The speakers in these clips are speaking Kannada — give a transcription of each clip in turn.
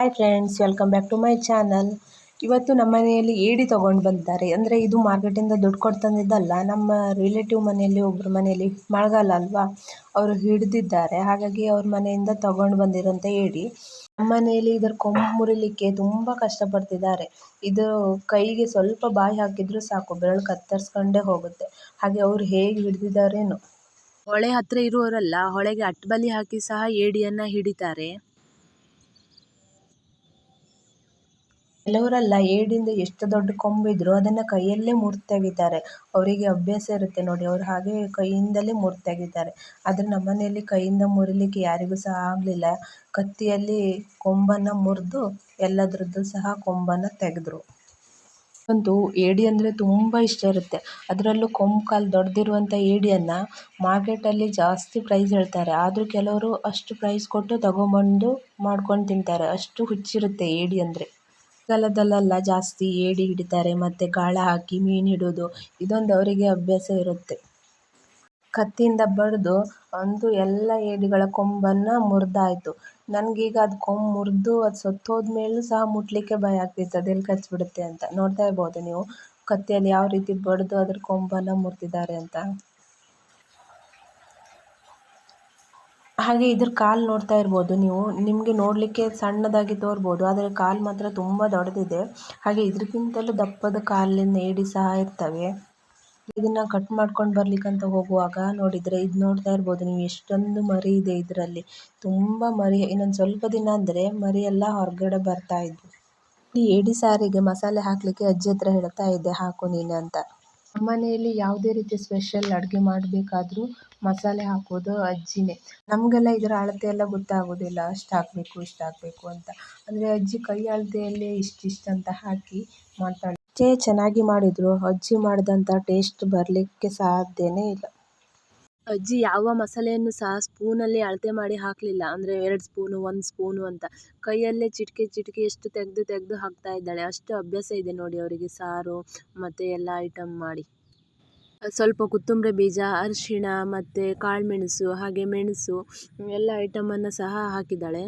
Hi friends welcome back to my channel ಇವತ್ತು ನಮ್ಮ ಮನೆಯಲ್ಲಿ ಏಡಿ ತೊಗೊಂಡು ಬಂದಿದ್ದಾರೆ. ಅಂದರೆ ಇದು ಮಾರ್ಕೆಟಿಂದ ದುಡ್ಡು ಕೊಟ್ಟು ತಂದಿದ್ದಲ್ಲ, ನಮ್ಮ ರಿಲೇಟಿವ್ ಮನೆಯಲ್ಲಿ ಒಬ್ಬರ ಮನೆಯಲ್ಲಿ ಮಳೆಗಾಲ ಅಲ್ವಾ, ಅವರು ಹಿಡಿದಿದ್ದಾರೆ. ಹಾಗಾಗಿ ಅವ್ರ ಮನೆಯಿಂದ ತೊಗೊಂಡು ಬಂದಿರೋಂಥ ಏಡಿ. ನಮ್ಮ ಮನೆಯಲ್ಲಿ ಇದರ ಕೊಂಬು ಮುರಿಲಿಕ್ಕೆ ತುಂಬ ಕಷ್ಟಪಡ್ತಿದ್ದಾರೆ. ಇದು ಕೈಗೆ ಸ್ವಲ್ಪ ಬಾಯಿ ಹಾಕಿದರೂ ಸಾಕು, ಬೆರಳು ಕತ್ತರಿಸ್ಕೊಂಡೇ ಹೋಗುತ್ತೆ. ಹಾಗೆ ಅವರು ಹೇಗೆ ಹಿಡಿದಿದ್ದಾರೇನು. ಹೊಳೆ ಹತ್ತಿರ ಇರುವವರೆಲ್ಲ ಹೊಳೆಗೆ ಅಟ್ಟಬಲಿ ಹಾಕಿ ಸಹ ಏಡಿಯನ್ನು ಹಿಡಿತಾರೆ. ಕೆಲವರೆಲ್ಲ ಏಡಿಂದ ಎಷ್ಟು ದೊಡ್ಡ ಕೊಂಬಿದ್ರು ಅದನ್ನು ಕೈಯಲ್ಲೇ ಮುರಿದು ತೆಗಿತಾರೆ ಅವರಿಗೆ ಅಭ್ಯಾಸ ಇರುತ್ತೆ ನೋಡಿ, ಅವ್ರು ಹಾಗೆ ಕೈಯಿಂದಲೇ ಮುರಿದು ತೆಗಿತಾರೆ ಆದರೆ ನಮ್ಮ ಮನೆಯಲ್ಲಿ ಕೈಯಿಂದ ಮುರಿಲಿಕ್ಕೆ ಯಾರಿಗೂ ಸಹ ಆಗಲಿಲ್ಲ. ಕತ್ತಿಯಲ್ಲಿ ಕೊಂಬನ್ನು ಮುರಿದು ಎಲ್ಲದರದ್ದು ಸಹ ಕೊಂಬನ್ನು ತೆಗೆದ್ರು. ಅಂತೂ ಏಡಿ ಅಂದರೆ ತುಂಬ ಇಷ್ಟ ಇರುತ್ತೆ. ಅದರಲ್ಲೂ ಕೊಂಬು ಕಾಲು ದೊಡ್ಡದಿರುವಂಥ ಏಡಿಯನ್ನು ಮಾರ್ಕೆಟಲ್ಲಿ ಜಾಸ್ತಿ ಪ್ರೈಸ್ ಹೇಳ್ತಾರೆ. ಆದರೂ ಕೆಲವರು ಅಷ್ಟು ಪ್ರೈಸ್ ಕೊಟ್ಟು ತಗೊಂಬಂದು ಮಾಡ್ಕೊಂಡು ತಿಂತಾರೆ. ಅಷ್ಟು ಹುಚ್ಚಿರುತ್ತೆ ಏಡಿ ಅಂದರೆ. ಮಳೆಗಾಲದಲ್ಲೆಲ್ಲ ಜಾಸ್ತಿ ಏಡಿ ಹಿಡಿತಾರೆ, ಮತ್ತು ಗಾಳ ಹಾಕಿ ಮೀನು ಹಿಡಿಯೋದು ಇದೊಂದು ಅವರಿಗೆ ಅಭ್ಯಾಸ ಇರುತ್ತೆ. ಕತ್ತಿಯಿಂದ ಬಡಿದು ಅಂತೂ ಎಲ್ಲ ಏಡಿಗಳ ಕೊಂಬನ್ನು ಮುರಿದಾಯ್ತು. ನನಗೀಗ ಅದು ಕೊಂಬು ಮುರಿದು ಅದು ಸತ್ತೋದ ಮೇಲೂ ಸಹ ಮುಟ್ಲಿಕ್ಕೆ ಭಯ ಆಗ್ತಿತ್ತು. ಅದೆಲ್ಲಿ ಕಚ್ಚಿಬಿಡುತ್ತೆ ಅಂತ ನೋಡ್ತಾ ಇರ್ಬೋದು ನೀವು. ಕತ್ತಿಯಲ್ಲಿ ಯಾವ ರೀತಿ ಬಡಿದು ಅದ್ರ ಕೊಂಬನ್ನು ಮುರಿದಿದ್ದಾರೆ ಅಂತ. ಹಾಗೆ ಇದ್ರ ಕಾಲು ನೋಡ್ತಾ ಇರ್ಬೋದು ನೀವು. ನಿಮಗೆ ನೋಡಲಿಕ್ಕೆ ಸಣ್ಣದಾಗಿ ತೋರ್ಬೋದು. ಆದರೆ ಕಾಲು ಮಾತ್ರ ತುಂಬ ದೊಡ್ಡದಿದೆ. ಹಾಗೆ ಇದಕ್ಕಿಂತಲೂ ದಪ್ಪದ ಕಾಲಿನ ಏಡಿ ಸಹ ಇರ್ತವೆ. ಇದನ್ನು ಕಟ್ ಮಾಡ್ಕೊಂಡು ಬರ್ಲಿಕ್ಕಂತ ಹೋಗುವಾಗ ನೋಡಿದರೆ ಇದು ನೋಡ್ತಾ ಇರ್ಬೋದು. ನೀವು ಎಷ್ಟೊಂದು ಮರಿ ಇದೆ ಇದರಲ್ಲಿ. ತುಂಬ ಮರಿ. ಇನ್ನೊಂದು ಸ್ವಲ್ಪ ದಿನ ಅಂದರೆ ಮರಿ ಎಲ್ಲ ಹೊರಗಡೆ ಬರ್ತಾ ಇದ್ವು. ಈ ಏಡಿ ಸಾರಿಗೆ ಮಸಾಲೆ ಹಾಕಲಿಕ್ಕೆ ಅಜ್ಜಿ ಹತ್ರ ಹೇಳ್ತಾ ಇದ್ದೆ, ಹಾಕು ನೀನು ಅಂತ. ನಮ್ಮ ಮನೆಯಲ್ಲಿ ಯಾವುದೇ ರೀತಿ ಸ್ಪೆಷಲ್ ಅಡುಗೆ ಮಾಡಬೇಕಾದ್ರೂ ಮಸಾಲೆ ಹಾಕೋದು ಅಜ್ಜಿನೇ. ನಮಗೆಲ್ಲ ಇದರ ಅಳತೆ ಎಲ್ಲ ಗೊತ್ತಾಗೋದಿಲ್ಲ. ಅಷ್ಟು ಹಾಕಬೇಕು, ಇಷ್ಟು ಹಾಕಬೇಕು ಅಂತ. ಅಂದರೆ ಅಜ್ಜಿ ಕೈ ಅಳತೆಯಲ್ಲೇ ಇಷ್ಟಿಷ್ಟು ಅಂತ ಹಾಕಿ ಮಾಡ್ತಾಳೆ. ಎಷ್ಟೇ ಚೆನ್ನಾಗಿ ಮಾಡಿದರೂ. ಅಜ್ಜಿ ಮಾಡಿದಂಥ ಟೇಸ್ಟ್ ಬರಲಿಕ್ಕೆ ಸಾಧ್ಯನೇ ಇಲ್ಲ. ಅಜ್ಜಿ ಯಾವ ಮಸಾಲೆಯನ್ನು ಸಹ ಸ್ಪೂನಲ್ಲಿ ಅಳತೆ ಮಾಡಿ ಹಾಕಲಿಲ್ಲ. ಅಂದರೆ ಎರಡು ಸ್ಪೂನು, ಒಂದು ಸ್ಪೂನು ಅಂತ. ಕೈಯಲ್ಲೇ ಚಿಟಿಕೆ ಚಿಟಿಕೆ ಎಷ್ಟು ತೆಗೆದು ತೆಗೆದು ಹಾಕ್ತಾ ಇದ್ದಾಳೆ. ಅಷ್ಟು ಅಭ್ಯಾಸ ಇದೆ ನೋಡಿ ಅವರಿಗೆ. ಸಾರು ಮತ್ತು ಎಲ್ಲ ಐಟಮ್ ಮಾಡಿ. ಸ್ವಲ್ಪ ಕೊತ್ತಂಬರಿ ಬೀಜ, ಅರಿಶಿಣ ಮತ್ತು ಕಾಳುಮೆಣಸು ಹಾಗೆ ಮೆಣಸು, ಎಲ್ಲ ಐಟಮನ್ನು ಸಹ ಹಾಕಿದ್ದಾಳೆ.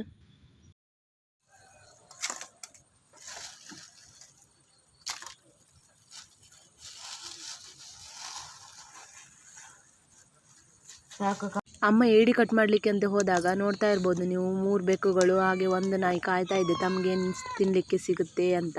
ಅಮ್ಮ ಏಡಿ ಕಟ್ ಮಾಡ್ಲಿಕ್ಕೆ ಅಂತ ಹೋದಾಗ ನೋಡ್ತಾ ಇರ್ಬೋದು, ನೀವು ಮೂರು ಬೆಕ್ಕುಗಳು ಹಾಗೆ ಒಂದು ನಾಯಿ ಕಾಯ್ತಾ ಇದೆ, ತಮ್ಗೆ ತಿನ್ಲಿಕ್ಕೆ ಸಿಗುತ್ತೆ ಅಂತ.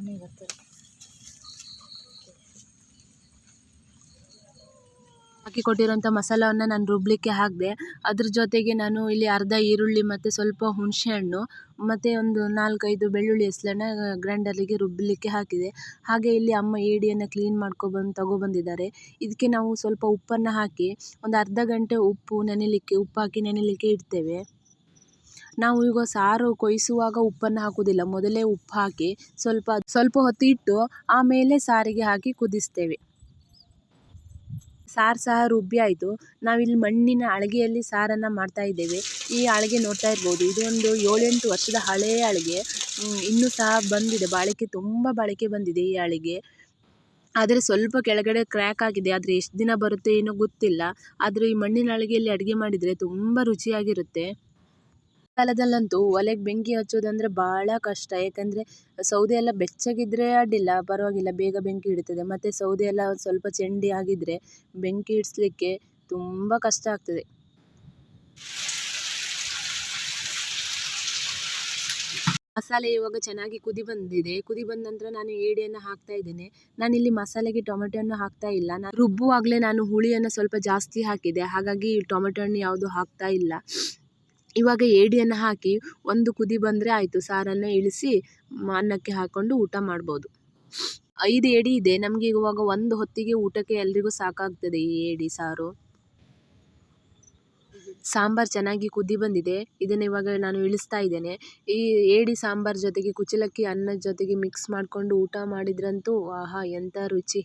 ಮನೆ ಇವತ್ತು ಹಾಕಿ ಕೊಟ್ಟಿರೋಂಥ ಮಸಾಲವನ್ನು ನಾನು ರುಬ್ಲಿಕ್ಕೆ ಹಾಕಿದೆ. ಅದ್ರ ಜೊತೆಗೆ ನಾನು ಇಲ್ಲಿ ಅರ್ಧ ಈರುಳ್ಳಿ ಮತ್ತು ಸ್ವಲ್ಪ ಹುಣಸೆಹಣ್ಣು ಮತ್ತು ಒಂದು ನಾಲ್ಕೈದು ಬೆಳ್ಳುಳ್ಳಿ ಹೆಸ್ಲನ್ನು ಗ್ರೈಂಡರಿಗೆ ರುಬ್ಬಲಿಕ್ಕೆ ಹಾಕಿದೆ. ಹಾಗೆ ಇಲ್ಲಿ ಅಮ್ಮ ಏಡಿಯನ್ನು ಕ್ಲೀನ್ ಮಾಡ್ಕೊಬಂದು, ತಗೊಬಂದಿದ್ದಾರೆ. ಇದಕ್ಕೆ ನಾವು ಸ್ವಲ್ಪ ಉಪ್ಪನ್ನು ಹಾಕಿ ಒಂದು ಅರ್ಧ ಗಂಟೆ ಉಪ್ಪು ನೆನೆಲಿಕ್ಕೆ ಉಪ್ಪು ಹಾಕಿ ನೆನೆಲಿಕ್ಕೆ ಇಡ್ತೇವೆ. ನಾವು ಈಗ ಸಾರು ಕೊಯ್ಸುವಾಗ ಉಪ್ಪನ್ನು ಹಾಕುವುದಿಲ್ಲ. ಮೊದಲೇ ಉಪ್ಪು ಹಾಕಿ ಸ್ವಲ್ಪ ಸ್ವಲ್ಪ ಹೊತ್ತು ಇಟ್ಟು ಆಮೇಲೆ ಸಾರಿಗೆ ಹಾಕಿ ಕುದಿಸ್ತೇವೆ. ಸಾರು ಸಹ ರುಬ್ಬಿ ಆಯಿತು. ನಾವಿಲ್ಲಿ ಮಣ್ಣಿನ ಅಳಿಗೆಯಲ್ಲಿ ಸಾರನ್ನು ಮಾಡ್ತಾ ಇದ್ದೇವೆ. ಈ ಅಳಿಗೆ ನೋಡ್ತಾ ಇರ್ಬೋದು. ಇದೊಂದು ಏಳೆಂಟು ವರ್ಷದ ಹಳೆಯ ಅಳಿಗೆ. ಇನ್ನೂ ಸಹ ಬಂದಿದೆ. ಬಾಳಿಕೆ ತುಂಬ ಬಾಳಿಕೆ ಬಂದಿದೆ ಈ ಅಳಿಗೆ. ಆದರೆ ಸ್ವಲ್ಪ ಕೆಳಗಡೆ ಕ್ರ್ಯಾಕ್ ಆಗಿದೆ. ಆದರೆ ಎಷ್ಟು ದಿನ ಬರುತ್ತೆ ಏನೋ ಗೊತ್ತಿಲ್ಲ. ಆದರೆ ಈ ಮಣ್ಣಿನ ಅಳಿಗೆಯಲ್ಲಿ ಅಡುಗೆ ಮಾಡಿದರೆ ತುಂಬ ರುಚಿಯಾಗಿರುತ್ತೆ. ಕಾಲದಲ್ಲಂತೂ ಒಲೆಗೆ ಬೆಂಕಿ ಹಚ್ಚೋದಂದ್ರೆ ಭಾಳ ಕಷ್ಟ. ಯಾಕಂದ್ರೆ ಸೌದೆ ಎಲ್ಲ ಬೆಚ್ಚಗಿದ್ರೆ ಅಡ್ಡಿಲ್ಲ, ಪರವಾಗಿಲ್ಲ, ಬೇಗ ಬೆಂಕಿ ಹಿಡಿತದೆ. ಮತ್ತೆ ಸೌದೆ ಎಲ್ಲ ಸ್ವಲ್ಪ ಚೆಂಡಿ ಆಗಿದ್ರೆ ಬೆಂಕಿ ಇಡ್ಸ್ಲಿಕ್ಕೆ ತುಂಬ ಕಷ್ಟ ಆಗ್ತದೆ. ಮಸಾಲೆ ಇವಾಗ ಚೆನ್ನಾಗಿ ಕುದಿ ಬಂದಿದೆ. ಕುದಿ ಬಂದ ನಂತರ ನಾನು ಏಡಿಯನ್ನು ಹಾಕ್ತಾ ಇದ್ದೇನೆ. ನಾನಿಲ್ಲಿ ಮಸಾಲೆಗೆ ಟೊಮೆಟೊನ್ನು ಹಾಕ್ತಾ ಇಲ್ಲ. ನಾನು ರುಬ್ಬುವಾಗಲೇ ನಾನು ಹುಳಿಯನ್ನು ಸ್ವಲ್ಪ ಜಾಸ್ತಿ ಹಾಕಿದೆ. ಹಾಗಾಗಿ ಟೊಮೆಟೊ ಹಣ್ಣು ಯಾವುದು ಹಾಕ್ತಾ ಇಲ್ಲ. ಇವಾಗ ಏಡಿಯನ್ನು ಹಾಕಿ ಒಂದು ಕುದಿ ಬಂದರೆ ಆಯಿತು. ಸಾರನ್ನು ಇಳಿಸಿ ಅನ್ನಕ್ಕೆ ಹಾಕ್ಕೊಂಡು ಊಟ ಮಾಡ್ಬೋದು. ಐದು ಏಡಿ ಇದೆ. ನಮಗೆ ಇವಾಗ ಒಂದು ಹೊತ್ತಿಗೆ ಊಟಕ್ಕೆ ಎಲ್ರಿಗೂ ಸಾಕಾಗ್ತದೆ ಈ ಏಡಿ ಸಾರು. ಸಾಂಬಾರು ಚೆನ್ನಾಗಿ ಕುದಿ ಬಂದಿದೆ. ಇದನ್ನು ಇವಾಗ ನಾನು ಇಳಿಸ್ತಾ ಇದ್ದೇನೆ. ಈ ಏಡಿ ಸಾಂಬಾರು ಜೊತೆಗೆ ಕುಚಲಕ್ಕಿ ಅನ್ನದ ಜೊತೆಗೆ ಮಿಕ್ಸ್ ಮಾಡಿಕೊಂಡು ಊಟ ಮಾಡಿದ್ರಂತೂ ಆಹಾ, ಎಂಥ ರುಚಿ.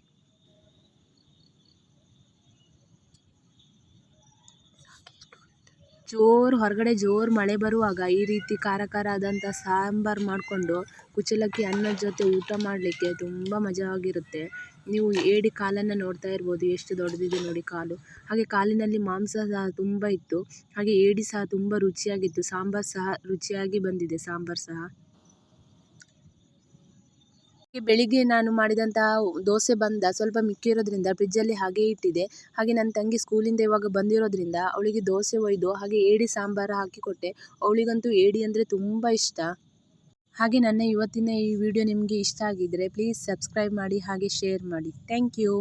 ಜೋರು ಹೊರಗಡೆ ಜೋರು ಮಳೆ ಬರುವಾಗ ಈ ರೀತಿ ಖಾರ ಖಾರ ಆದಂಥ ಸಾಂಬಾರು ಮಾಡಿಕೊಂಡು ಕುಚ್ಚಲಕ್ಕಿ ಅನ್ನದ ಜೊತೆ ಊಟ ಮಾಡಲಿಕ್ಕೆ ತುಂಬ ಮಜವಾಗಿರುತ್ತೆ ನೀವು ಏಡಿ ಕಾಲನ್ನು ನೋಡ್ತಾ ಇರ್ಬೋದು, ಎಷ್ಟು ದೊಡ್ಡದಿದೆ ನೋಡಿ ಕಾಲು. ಹಾಗೆ ಕಾಲಿನಲ್ಲಿ ಮಾಂಸ ಸಹ ತುಂಬ ಇತ್ತು. ಹಾಗೆ ಏಡಿ ಸಹ ತುಂಬ ರುಚಿಯಾಗಿತ್ತು. ಸಾಂಬಾರು ಸಹ ರುಚಿಯಾಗಿ ಬಂದಿದೆ, ಸಾಂಬಾರು ಸಹ. ಬೆಳಿಗ್ಗೆ ನಾನು ಮಾಡಿದಂತಹ ದೋಸೆ ಬಂದ ಸ್ವಲ್ಪ ಮಿಕ್ಕಿರೋದ್ರಿಂದ ಫ್ರಿಜ್ಜಲ್ಲಿ ಹಾಗೆ ಇಟ್ಟಿದೆ. ಹಾಗೆ ನನ್ನ ತಂಗಿ ಸ್ಕೂಲಿಂದ ಇವಾಗ ಬಂದಿರೋದ್ರಿಂದ ಅವಳಿಗೆ ದೋಸೆ ಒಯ್ದು ಹಾಗೆ ಏಡಿ ಸಾಂಬಾರು ಹಾಕಿ ಕೊಟ್ಟೆ. ಅವಳಿಗಂತೂ ಏಡಿ ಅಂದರೆ ತುಂಬ ಇಷ್ಟ. ಹಾಗೆ ನನ್ನ ಇವತ್ತಿನ ಈ ವಿಡಿಯೋ ನಿಮಗೆ ಇಷ್ಟ ಆಗಿದ್ದರೆ ಪ್ಲೀಸ್ ಸಬ್ಸ್ಕ್ರೈಬ್ ಮಾಡಿ ಹಾಗೆ ಶೇರ್ ಮಾಡಿ. Thank you